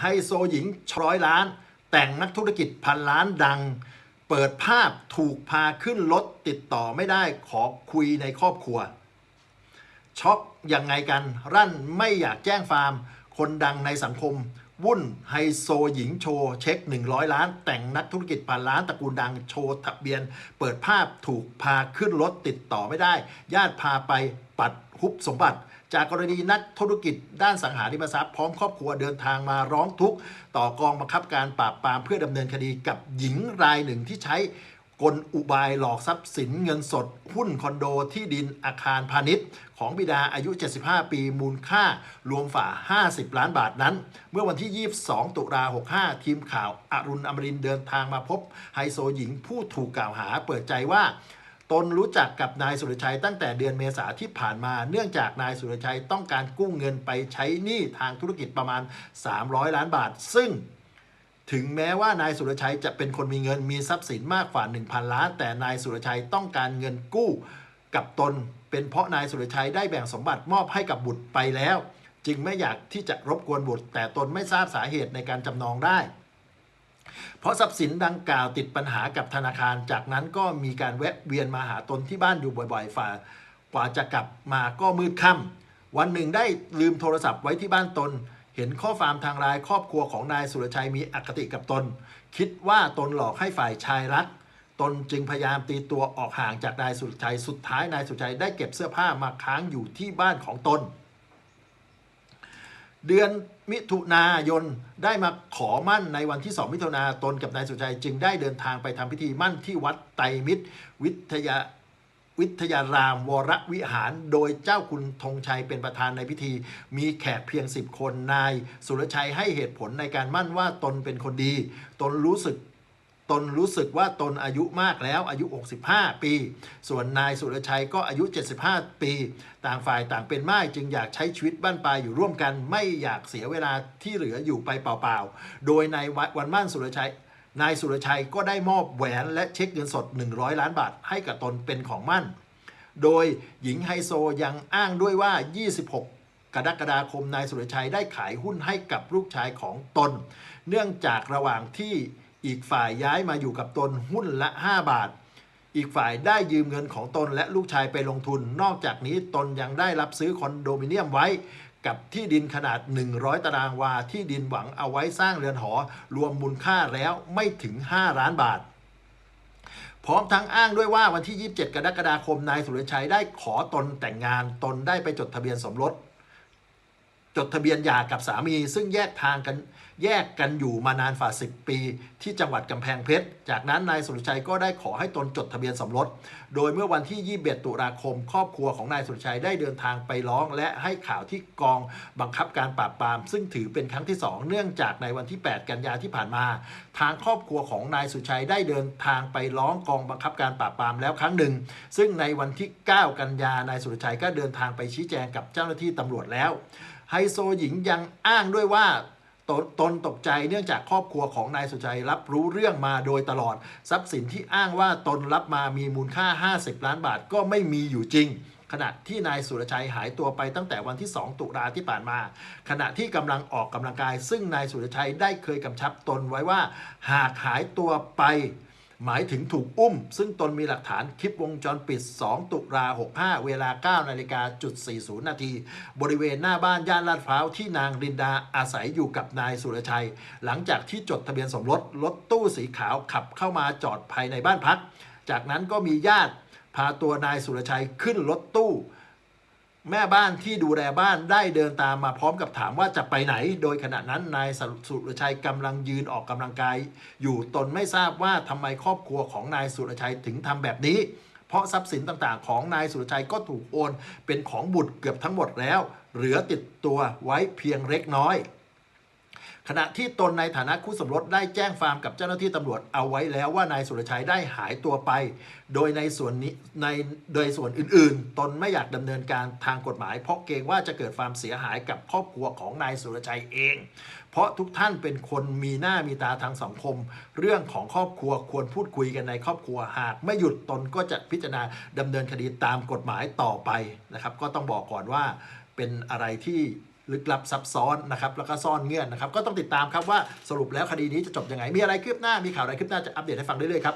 ไฮโซหญิงร้อยล้าน แต่งนักธุรกิจพันล้านดัง เปิดภาพถูกพาขึ้นรถติดต่อไม่ได้ขอคุยในครอบครัว ช็อกยังไงกัน รั่นไม่อยากแจ้งฟาร์ม คนดังในสังคม วุ่นไฮโซหญิงโชว์เช็ค 100 ล้าน แต่งนักธุรกิจพันล้านตระกูลดังโชว์ทะเบียน เปิดภาพถูกพาขึ้นรถติดต่อไม่ได้ ญาติพาไปปัดฮุบสมบัติ จากกรณีนักธุรกิจด้านสังหาริมทรัพย์พร้อมครอบครัวเดินทางมาร้องทุกข์ ต่อกองบังคับการปราบปรามเพื่อดำเนินคดีกับหญิงรายหนึ่งที่ใช้ กลอุบายหลอกทรัพย์สินเงินสด หุ้นคอนโดที่ดินอาคารพาณิชย์ ของบิดาอายุ 75 ปีมูลค่ารวมฝ่า 50 ล้านบาทนั้น เมื่อวันที่ 22 ตุลา65 ทีมข่าวอรุณอมรินเดินทางมาพบไฮโซหญิงผู้ถูกกล่าวหาเปิดใจว่าตนรู้จักกับนายสุรชัยตั้งแต่เดือนเมษาที่ผ่านมา เนื่องจากนายสุรชัยต้องการกู้เงินไปใช้หนี้ทางธุรกิจประมาณ 300 ล้านบาท ซึ่ง ถึงแม้ว่านายสุรชัยจะเป็นคนมีเงินมีทรัพย์สินมากกว่า 1,000 ล้าน แต่นายสุรชัยต้องการเงินกู้กับตน เป็นเพราะนายสุรชัยได้แบ่งสมบัติมอบให้กับบุตรไปแล้ว จึงไม่อยากที่จะรบกวนบุตร แต่ตนไม่ทราบสาเหตุในการจำนองได้ เพราะทรัพย์สินดังกล่าวติดปัญหากับธนาคาร จากนั้นก็มีการแวะเวียนมาหาตนที่บ้านอยู่บ่อยๆฝ่ากว่าจะกลับมาก็มืดค่ำวันหนึ่งได้ลืมโทรศัพท์ไว้ที่บ้านตน เห็นข้อความทางไลน์ครอบครัวของนายสุรชัยมีอคติกับตน คิดว่าตนหลอกให้ฝ่ายชายรัก ตนจึงพยายามตีตัวออกห่างจากนายสุรชัยสุดท้ายนายสุรชัยได้เก็บเสื้อผ้ามาค้างอยู่ที่บ้านของตน เดือนมิถุนายนได้มาขอมั่นในวันที่ 2 มิถุนาตนกับนายสุชัยจึงได้เดินทางไปทำพิธีมั่นที่วัดไตรมิตรวิทยา วิทยารามวรวิหาร โดยเจ้าคุณธงชัยเป็นประธานในพิธี มีแขกเพียง 10 คนนาย สุรชัยให้เหตุผลในการมั่นว่าตนเป็นคนดี ตนรู้สึกตนรู้สึกว่าตนอายุมากแล้วอายุ 65 ปี ส่วนนายสุรชัยก็อายุ 75 ปี ต่างฝ่ายต่างเป็นม่ายจึงอยากใช้ชีวิตบ้านปลายอยู่ร่วมกัน ไม่อยากเสียเวลาที่เหลืออยู่ไปเปล่าๆ โดยในวันมั่นสุรชัย นายสุรชัยก็ได้มอบแหวนและเช็คเงินสด 100 ล้านบาทให้กับตนเป็นของมั่น โดยหญิงไฮโซยังอ้างด้วยว่า 26 กรกฎาคมนายสุรชัยได้ขายหุ้นให้กับลูกชายของตน เนื่องจากระหว่างที่อีกฝ่ายย้ายมาอยู่กับตนหุ้นละ 5 บาท อีกฝ่ายได้ยืมเงินของตนและลูกชายไปลงทุน นอกจากนี้ตนยังได้รับซื้อคอนโดมิเนียมไว้ กับที่ดินขนาด 100 ตารางวาที่ดินหวังเอาไว้สร้างเรือนหอ รวมมูลค่าแล้วไม่ถึง 5 ล้านบาท พร้อมทั้งอ้างด้วยว่าวันที่ 27 กรกฎาคมนายสุรชัยได้ขอตนแต่งงานตนได้ไปจดทะเบียนสมรส จดทะเบียนหย่ากับสามี ซึ่งแยกทางกันแยกกันอยู่มานานฝ่าสิปี ที่จังหวัดกำแพงเพชร จากนั้นนายสุรชัยก็ได้ขอให้ตนจดทะเบียนสมรส โดยเมื่อวันที่ 21 ตุลาคม ครอบครัวของนายสุรชัยได้เดินทางไปร้อง และให้ข่าวที่กองบังคับการปราบปราม ซึ่งถือเป็นครั้งที่ 2 เนื่องจากในวันที่ 8 กันยาที่ผ่านมา ทางครอบครัวของนายสุรชัยได้เดินทางไปร้องกองบังคับการปราบปรามแล้วครั้งหนึ่ง ซึ่งในวันที่ 9 กันยานายสุรชัยก็เดินทางไปชี้แจงกับเจ้าหน้าที่ตำรวจแล้ว ไฮโซหญิงยังอ้างด้วยว่าตนตนตกใจเนื่องจากครอบครัวของนายสุชัยรับรู้เรื่องมาโดยตลอด ทรัพย์สินที่อ้างว่าตนรับมามีมูลค่า 50 ล้านบาทก็ไม่มีอยู่จริง ขณะที่นายสุรชัยหายตัวไปตั้งแต่วันที่ 2 ตุลาที่ผ่านมา ขณะที่กำลังออกกำลังกาย ซึ่งนายสุรชัยได้เคยกำชับตนไว้ว่า หากหายตัวไป หมายถึงถูกอุ้ม ซึ่งตนมีหลักฐานคลิปวงจรปิด 2 ตุลา65 เวลา 9 นาฬิกาจุด40 นาที บริเวณหน้าบ้านย่านลาดพร้าวที่นางรินดาอาศัยอยู่กับนายสุรชัย หลังจากที่จดทะเบียนสมรสรถตู้สีขาวขับเข้ามาจอดภายในบ้านพัก จากนั้นก็มีญาติพาตัวนายสุรชัยขึ้นรถตู้ แม่บ้านที่ดูแลบ้านได้เดินตามมาพร้อมกับถามว่าจะไปไหน โดยขณะนั้นนายสุรชัยกำลังยืนออกกำลังกาย อยู่ตนไม่ทราบว่าทำไมครอบครัวของนายสุรชัยถึงทำแบบนี้ เพราะทรัพย์สินต่างๆ ของนายสุรชัยก็ถูกโอนเป็นของบุตรเกือบทั้งหมดแล้ว เหลือติดตัวไว้เพียงเล็กน้อย ขณะที่ตนในฐานะคู่สมรสได้แจ้งฟามกับเจ้าหน้าที่ตำรวจเอาไว้แล้วว่านายสุรชัยได้หายตัวไป โดยในส่วนนี้ในโดยส่วนอื่นๆ ตนไม่อยากดำเนินการทางกฎหมาย เพราะเกรงว่าจะเกิดความเสียหายกับครอบครัวของนายสุรชัยเอง เพราะทุกท่านเป็นคนมีหน้ามีตาทางสังคม เรื่องของครอบครัวควรพูดคุยกันในครอบครัวหากไม่หยุดตนก็จะพิจารณาดำเนินคดีตามกฎหมายต่อไปนะครับ ก็ต้องบอกก่อนว่าเป็นอะไรที่ ลึกลับซับซ้อนนะครับแล้วก็ซ่อนเงื่อนนะครับก็ต้องติดตามครับว่าสรุปแล้วคดีนี้จะจบยังไงมีอะไรคืบหน้ามีข่าวอะไรคืบหน้าจะอัปเดตให้ฟังเรื่อยๆครับ